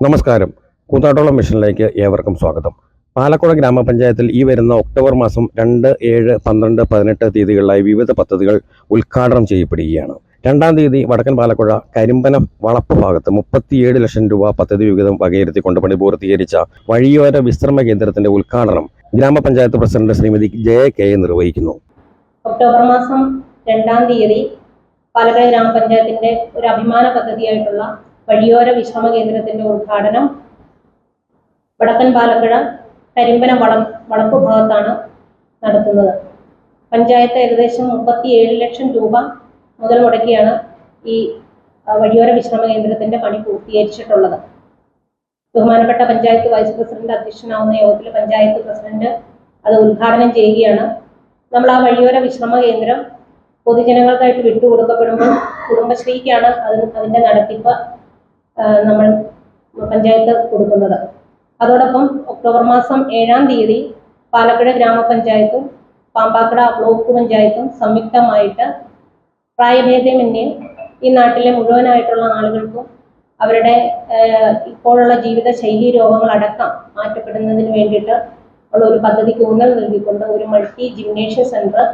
നമസ്കാരം. കൂത്താട്ടോളം മിഷനിലേക്ക് ഏവർക്കും സ്വാഗതം. പാലക്കുട ഗ്രാമപഞ്ചായത്തിൽ ഈ വരുന്ന ഒക്ടോബർ മാസം രണ്ട് ഏഴ് പന്ത്രണ്ട് പതിനെട്ട് തീയതികളിലായി വിവിധ പദ്ധതികൾ ഉദ്ഘാടനം ചെയ്യപ്പെടുകയാണ്. രണ്ടാം തീയതി വടക്കൻ പാലക്കുഴ കരിമ്പന വളപ്പ് ഭാഗത്ത് മുപ്പത്തിയേഴ് ലക്ഷം രൂപ പദ്ധതി വിഹിതം വകയിരുത്തിക്കൊണ്ട് പണി പൂർത്തീകരിച്ച വഴിയോര വിശ്രമ കേന്ദ്രത്തിന്റെ ഉദ്ഘാടനം ഗ്രാമപഞ്ചായത്ത് പ്രസിഡന്റ് ശ്രീമതി ജയ കെ നിർവഹിക്കുന്നു. ഒക്ടോബർ മാസം രണ്ടാം തീയതി പാലക്കുഴ ഗ്രാമപഞ്ചായത്തിന്റെ ഒരു അഭിമാന പദ്ധതിയായിട്ടുള്ള വഴിയോര വിശ്രമ കേന്ദ്രത്തിന്റെ ഉദ്ഘാടനം വടക്കൻ പാലക്കുഴ കരിമ്പന വളം വളപ്പ് ഭാഗത്താണ് നടത്തുന്നത്. പഞ്ചായത്ത് ഏകദേശം മുപ്പത്തി ഏഴ് ലക്ഷം രൂപ മുതൽ മുടക്കിയാണ് ഈ വഴിയോര വിശ്രമ കേന്ദ്രത്തിന്റെ പണി പൂർത്തീകരിച്ചിട്ടുള്ളത്. ബഹുമാനപ്പെട്ട പഞ്ചായത്ത് വൈസ് പ്രസിഡന്റ് അധ്യക്ഷനാവുന്ന യോഗത്തിൽ പഞ്ചായത്ത് പ്രസിഡന്റ് അത് ഉദ്ഘാടനം ചെയ്യുകയാണ്. നമ്മൾ ആ വഴിയോര വിശ്രമ കേന്ദ്രം പൊതുജനങ്ങൾക്കായിട്ട് വിട്ടുകൊടുക്കപ്പെടുമ്പോൾ കുടുംബശ്രീക്കാണ് അത് അതിന്റെ നടത്തിപ്പ് നമ്മൾ പഞ്ചായത്ത് കൊടുക്കുന്നത്. അതോടൊപ്പം ഒക്ടോബർ മാസം ഏഴാം തീയതി പാലക്കുഴ ഗ്രാമപഞ്ചായത്തും പാമ്പാക്കട ബ്ലോക്ക് പഞ്ചായത്തും സംയുക്തമായിട്ട് പ്രായഭേദമന്യേ ഈ നാട്ടിലെ മുഴുവനായിട്ടുള്ള ആളുകൾക്കും അവരുടെ ഇപ്പോഴുള്ള ജീവിത ശൈലി രോഗങ്ങളടക്കം മാറ്റപ്പെടുന്നതിന് വേണ്ടിയിട്ട് ഉള്ള ഒരു പദ്ധതിക്ക് ഊന്നൽ നൽകിക്കൊണ്ട് ഒരു multi gymnasium centre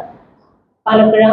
Palappuzha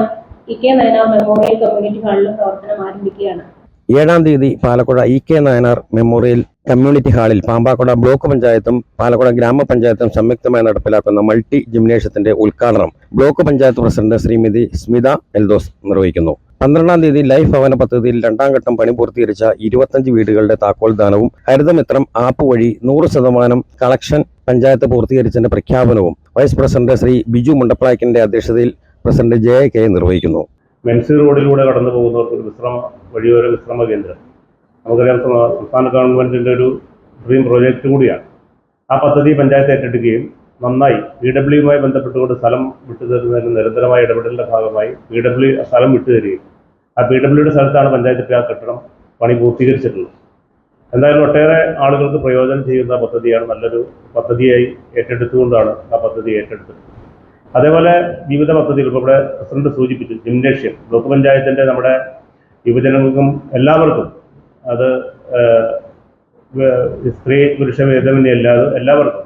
E K memorial community ഹാളിൽ പ്രവർത്തനം ആരംഭിക്കുകയാണ്. ഏഴാം തീയതി Palakuzha E K Nayanar memorial community ഹാളിൽ പാമ്പാക്കുട ബ്ലോക്ക് പഞ്ചായത്തും പാലക്കുട ഗ്രാമപഞ്ചായത്തും സംയുക്തമായി നടപ്പിലാക്കുന്ന മൾട്ടി ജിംനേഷ്യത്തിന്റെ ഉദ്ഘാടനം ബ്ലോക്ക് പഞ്ചായത്ത് പ്രസിഡന്റ് ശ്രീമതി സ്മിത എൽദോസ് നിർവഹിക്കുന്നു. പന്ത്രണ്ടാം തീയതി ലൈഫ് ഭവന പദ്ധതിയിൽ രണ്ടാം ഘട്ടം പണി പൂർത്തീകരിച്ച ഇരുപത്തഞ്ച് വീടുകളുടെ താക്കോൽ ദാനവും ഹരിതമിത്രം ആപ്പ് വഴി നൂറ് ശതമാനം കളക്ഷൻ പഞ്ചായത്ത് പൂർത്തീകരിച്ചതിന്റെ പ്രഖ്യാപനവും വൈസ് പ്രസിഡന്റ് ശ്രീ ബിജു മുണ്ടപ്ലാക്കിന്റെ അധ്യക്ഷതയിൽ പ്രസിഡന്റ് ജെ കെ നിർവഹിക്കുന്നു. മെൻസി റോഡിലൂടെ കടന്നു പോകുന്നവർക്ക് ഒരു വിശ്രമ വഴിയോര വിശ്രമ കേന്ദ്രം. നമുക്കറിയാം സംസ്ഥാന ഗവൺമെന്റിന്റെ ഒരു ഡ്രീം പ്രോജക്റ്റ് കൂടിയാണ്. ആ പദ്ധതി പഞ്ചായത്ത് ഏറ്റെടുക്കുകയും നന്നായി പി ഡബ്ല്യുമായി ബന്ധപ്പെട്ടുകൊണ്ട് സ്ഥലം വിട്ടുതരുന്നതിന് നിരന്തരമായ ഇടപെടലിന്റെ ഭാഗമായി പി ഡബ്ല്യു സ്ഥലം വിട്ടുതരികയും ആ പി ഡബ്ല്യുടെ സ്ഥലത്താണ് പഞ്ചായത്ത് ഇപ്പോൾ ആ കെട്ടിടം പണി പൂർത്തീകരിച്ചിട്ടുള്ളത്. എന്തായാലും ഒട്ടേറെ ആളുകൾക്ക് പ്രയോജനം ചെയ്യുന്ന പദ്ധതിയാണ് നല്ലൊരു പദ്ധതിയായി ഏറ്റെടുത്തുകൊണ്ടാണ് ആ പദ്ധതി ഏറ്റെടുത്തത്. അതേപോലെ വിവിധ പദ്ധതികൾ ഇപ്പോൾ ഇവിടെ പ്രസിഡന്റ് സൂചിപ്പിച്ചു ജിംനേഷ്യം ബ്ലോക്ക് പഞ്ചായത്തിന്റെ നമ്മുടെ യുവജനങ്ങൾക്കും എല്ലാവർക്കും അത് സ്ത്രീ പുരുഷ ഭേദമന്യേ അല്ലാതെ എല്ലാവർക്കും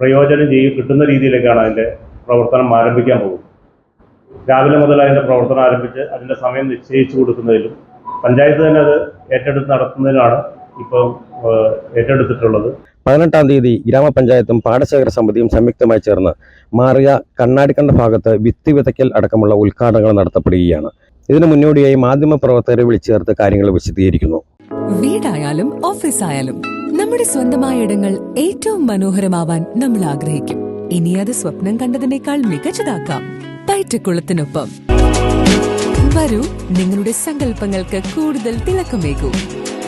പ്രയോജനം ചെയ്യും കിട്ടുന്ന രീതിയിലേക്കാണ് അതിന്റെ പ്രവർത്തനം ആരംഭിക്കാൻ പോകുന്നത്. രാവിലെ മുതൽ അതിന്റെ പ്രവർത്തനം ആരംഭിച്ച് അതിന്റെ സമയം നിശ്ചയിച്ചു കൊടുക്കുന്നതിലും പഞ്ചായത്ത് തന്നെ അത് ഏറ്റെടുത്ത് നടത്തുന്നതിനാണ് ഇപ്പോൾ ഏറ്റെടുത്തിട്ടുള്ളത്? പതിനെട്ടാം തീയതി ഗ്രാമപഞ്ചായത്തും പാടശേഖര സമിതിയും സംയുക്തമായി ചേർന്ന് മാറിയ കണ്ണാടിക്കണ്ട ഭാഗത്ത് വിത്ത് വിതയ്ക്കൽ അടക്കമുള്ള ഉദ്ഘാടനങ്ങൾ നടത്തപ്പെടുകയാണ്. ഇതിനു മുന്നോടിയായി മാധ്യമപ്രവർത്തകരെ വിളിച്ചു ചേർത്ത് കാര്യങ്ങൾ വിശദീകരിക്കുന്നു. വീടായാലും ഓഫീസായാലും നമ്മുടെ സ്വന്തമായ ഇടങ്ങൾ ഏറ്റവും മനോഹരമാവാൻ നമ്മൾ ആഗ്രഹിക്കും. ഇനി അത് സ്വപ്നം കണ്ടതിനേക്കാൾ മികച്ചതാക്കാം. പയറ്റക്കുളത്തിനൊപ്പം വരൂ നിങ്ങളുടെ സങ്കല്പങ്ങൾക്ക് കൂടുതൽ തിളക്കമേകൂ.